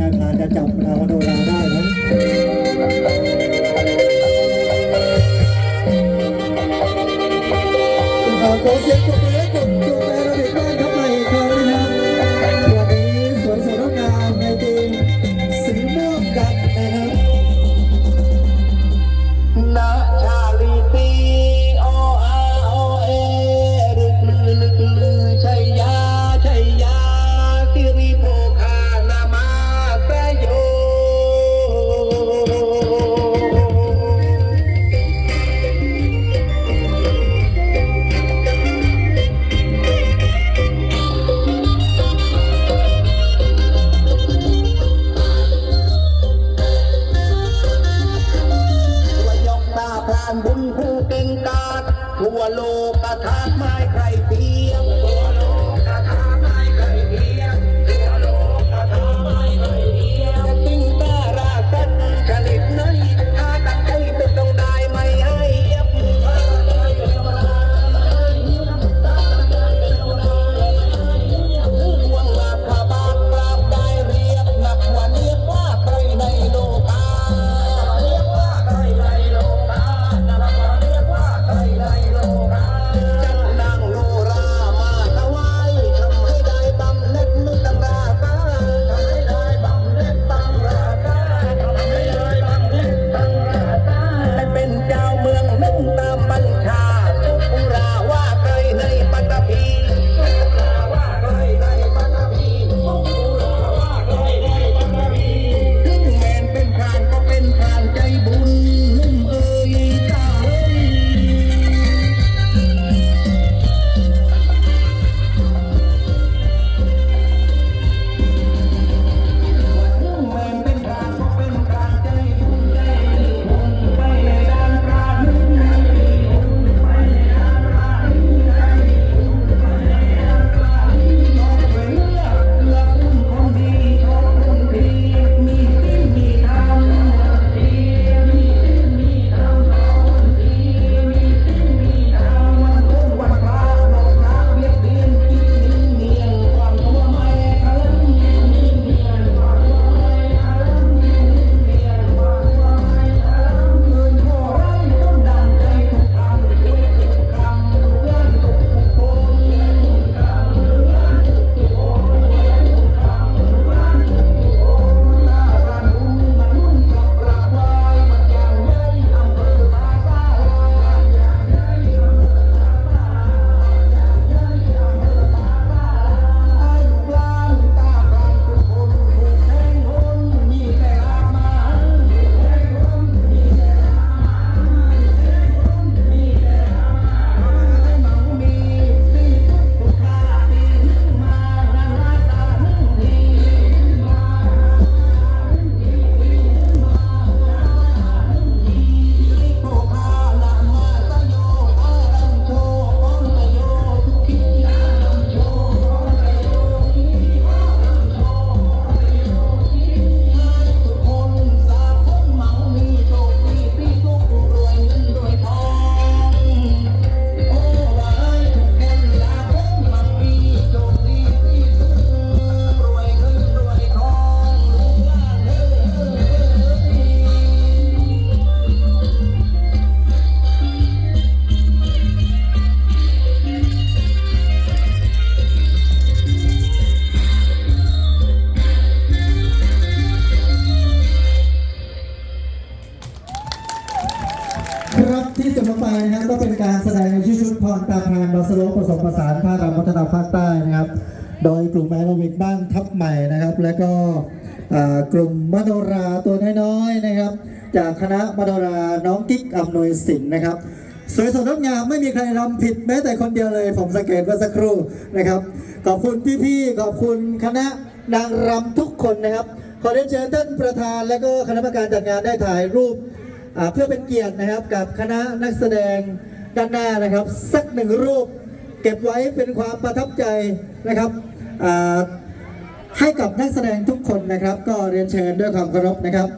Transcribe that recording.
นาคาจะจับเราโดนเราได้นะ บุญผู้เป็นกาดทั่วโลกกระทากไม่ใครเพียง ครับที่จะมาไปนะครับก็เป็นการแสดงในชื่อชุดพรตาพานบาสโลผสมผสานภาคตะวันตกภาคใต้นะครับ โดยกลุ่มแอโรบิกบ้านทับใหม่นะครับ และก็กลุ่มมโนราตัวน้อยๆนะครับ จากคณะมโนราน้องกิ๊กอำนวยสิงห์นะครับ สวยสดงดงามไม่มีใครรำผิดแม้แต่คนเดียวเลย ผมสังเกตเมื่อสักครู่นะครับ ขอบคุณพี่ๆขอบคุณคณะนางรำทุกคนนะครับ ขอเรียนเชิญท่านประธานและก็คณะกรรมการจัดงานได้ถ่ายรูป เพื่อเป็นเกียรตินะครับกับคณะนักแสดงด้านหน้านะครับ สักหนึ่งรูป เก็บไว้เป็นความประทับใจนะครับให้กับนักแสดงทุกคนนะครับ ก็เรียนเชิญด้วยความเคารพนะครับ